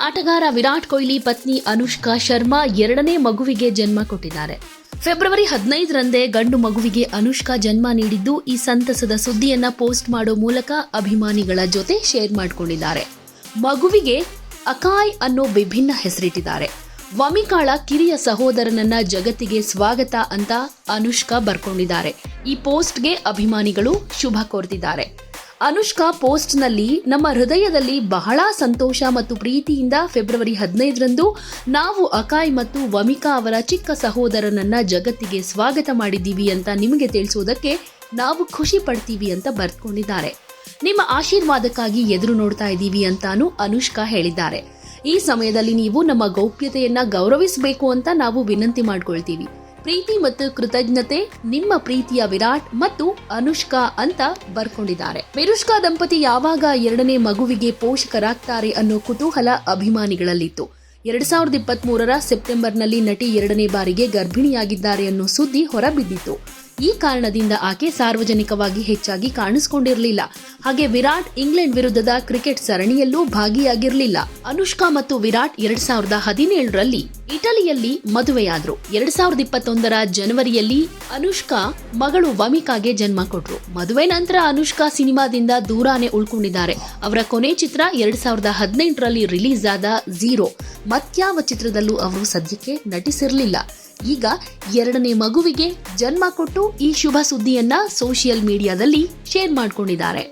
ಆಟಗಾರ ವಿರಾಟ್ ಕೊಹ್ಲಿ ಪತ್ನಿ ಅನುಷ್ಕಾ ಶರ್ಮಾ ಎರಡನೇ ಮಗುವಿಗೆ ಜನ್ಮ ಕೊಟ್ಟಿದ್ದಾರೆ. ಫೆಬ್ರವರಿ ಹದಿನೈದರಂದೇ ಗಂಡು ಮಗುವಿಗೆ ಅನುಷ್ಕಾ ಜನ್ಮ ನೀಡಿದ್ದು, ಈ ಸಂತಸದ ಸುದ್ದಿಯನ್ನ ಪೋಸ್ಟ್ ಮಾಡೋ ಮೂಲಕ ಅಭಿಮಾನಿಗಳ ಜೊತೆ ಶೇರ್ ಮಾಡಿಕೊಂಡಿದ್ದಾರೆ. ಮಗುವಿಗೆ ಅಕಾಯ್ ಅನ್ನೋ ವಿಭಿನ್ನ ಹೆಸರಿಟ್ಟಿದ್ದಾರೆ. ವಮಿಕಾಳ ಕಿರಿಯ ಸಹೋದರನನ್ನ ಜಗತ್ತಿಗೆ ಸ್ವಾಗತ ಅಂತ ಅನುಷ್ಕಾ ಬರ್ಕೊಂಡಿದ್ದಾರೆ. ಈ ಪೋಸ್ಟ್ಗೆ ಅಭಿಮಾನಿಗಳು ಶುಭ ಕೋರ್ತಿದ್ದಾರೆ. ಅನುಷ್ಕಾ ಪೋಸ್ಟ್ನಲ್ಲಿ ನಮ್ಮ ಹೃದಯದಲ್ಲಿ ಬಹಳ ಸಂತೋಷ ಮತ್ತು ಪ್ರೀತಿಯಿಂದ ಫೆಬ್ರವರಿ ಹದಿನೈದರಂದು ನಾವು ಅಕಾಯ್ ಮತ್ತು ವಮಿಕಾ ಅವರ ಚಿಕ್ಕ ಸಹೋದರನನ್ನ ಜಗತ್ತಿಗೆ ಸ್ವಾಗತ ಮಾಡಿದ್ದೀವಿ ಅಂತ ನಿಮಗೆ ತಿಳಿಸುವುದಕ್ಕೆ ನಾವು ಖುಷಿ ಪಡ್ತೀವಿ ಅಂತ ಬರ್ತ್ಕೊಂಡಿದ್ದಾರೆ ನಿಮ್ಮ ಆಶೀರ್ವಾದಕ್ಕಾಗಿ ಎದುರು ನೋಡ್ತಾ ಇದ್ದೀವಿ ಅಂತಾನು ಅನುಷ್ಕಾ ಹೇಳಿದ್ದಾರೆ. ಈ ಸಮಯದಲ್ಲಿ ನೀವು ನಮ್ಮ ಗೌಪ್ಯತೆಯನ್ನ ಗೌರವಿಸಬೇಕು ಅಂತ ನಾವು ವಿನಂತಿ ಮಾಡ್ಕೊಳ್ತೀವಿ. ಪ್ರೀತಿ ಮತ್ತು ಕೃತಜ್ಞತೆ, ನಿಮ್ಮ ಪ್ರೀತಿಯ ವಿರಾಟ್ ಮತ್ತು ಅನುಷ್ಕಾ ಅಂತ ಬರ್ಕೊಂಡಿದ್ದಾರೆ. ವಿರುಷ್ಕಾ ದಂಪತಿ ಯಾವಾಗ ಎರಡನೇ ಮಗುವಿಗೆ ಪೋಷಕರಾಗ್ತಾರೆ ಅನ್ನೋ ಕುತೂಹಲ ಅಭಿಮಾನಿಗಳಲ್ಲಿತ್ತು. ಎರಡ್ ಸಾವಿರದ ಇಪ್ಪತ್ತ್ ಮೂರರ ಸೆಪ್ಟೆಂಬರ್ನಲ್ಲಿ ನಟಿ ಎರಡನೇ ಬಾರಿಗೆ ಗರ್ಭಿಣಿಯಾಗಿದ್ದಾರೆ ಅನ್ನೋ ಸುದ್ದಿ ಹೊರಬಿದ್ದಿತ್ತು. ಈ ಕಾರಣದಿಂದ ಆಕೆ ಸಾರ್ವಜನಿಕವಾಗಿ ಹೆಚ್ಚಾಗಿ ಕಾಣಿಸಿಕೊಂಡಿರಲಿಲ್ಲ. ಹಾಗೆ ವಿರಾಟ್ ಇಂಗ್ಲೆಂಡ್ ವಿರುದ್ಧದ ಕ್ರಿಕೆಟ್ ಸರಣಿಯಲ್ಲೂ ಭಾಗಿಯಾಗಿರಲಿಲ್ಲ. ಅನುಷ್ಕಾ ಮತ್ತು ವಿರಾಟ್ ಎರಡ್ ಸಾವಿರದ ಹದಿನೇಳರಲ್ಲಿ ಇಟಲಿಯಲ್ಲಿ ಮದುವೆಯಾದ್ರು. ಎರಡ್ ಸಾವಿರದ ಇಪ್ಪತ್ತೊಂದರ ಜನವರಿಯಲ್ಲಿ ಅನುಷ್ಕಾ ಮಗಳು ವಮಿಕಾಗೆ ಜನ್ಮ ಕೊಟ್ರು. ಮದುವೆ ನಂತರ ಅನುಷ್ಕಾ ಸಿನಿಮಾದಿಂದ ದೂರಾನೇ ಉಳ್ಕೊಂಡಿದ್ದಾರೆ. ಅವರ ಕೊನೆ ಚಿತ್ರ ಎರಡ್ ಸಾವಿರದ ಹದಿನೆಂಟರಲ್ಲಿ ರಿಲೀಸ್ ಆದ ಝೀರೋ ಮತ್ಯಾವ ಚಿತ್ರದಲ್ಲೂ ಅವರು ಸದ್ಯಕ್ಕೆ ನಟಿಸಿರಲಿಲ್ಲ. ಈಗ ಎರಡನೇ ಮಗುವಿಗೆ ಜನ್ಮ ಕೊಟ್ಟು ಈ ಶುಭ ಸುದ್ದಿಯನ್ನ ಸೋಷಿಯಲ್ ಮೀಡಿಯಾದಲ್ಲಿ ಶೇರ್ ಮಾಡಿಕೊಂಡಿದ್ದಾರೆ.